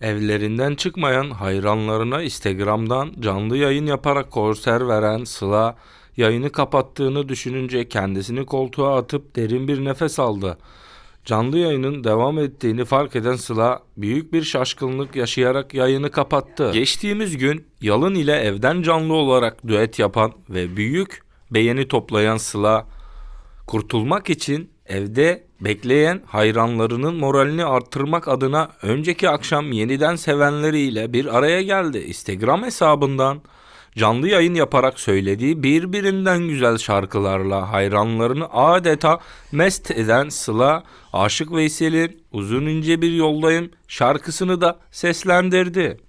Evlerinden çıkmayan hayranlarına Instagram'dan canlı yayın yaparak konser veren Sıla yayını kapattığını düşününce kendisini koltuğa atıp derin bir nefes aldı. Canlı yayının devam ettiğini fark eden Sıla büyük bir şaşkınlık yaşayarak yayını kapattı. Geçtiğimiz gün Yalın ile evden canlı olarak düet yapan ve büyük beğeni toplayan Sıla kurtulmak için evde bekleyen hayranlarının moralini arttırmak adına önceki akşam yeniden sevenleriyle bir araya geldi. Instagram hesabından canlı yayın yaparak söylediği birbirinden güzel şarkılarla hayranlarını adeta mest eden Sıla Aşık Veysel'in Uzun ince bir yoldayım şarkısını da seslendirdi.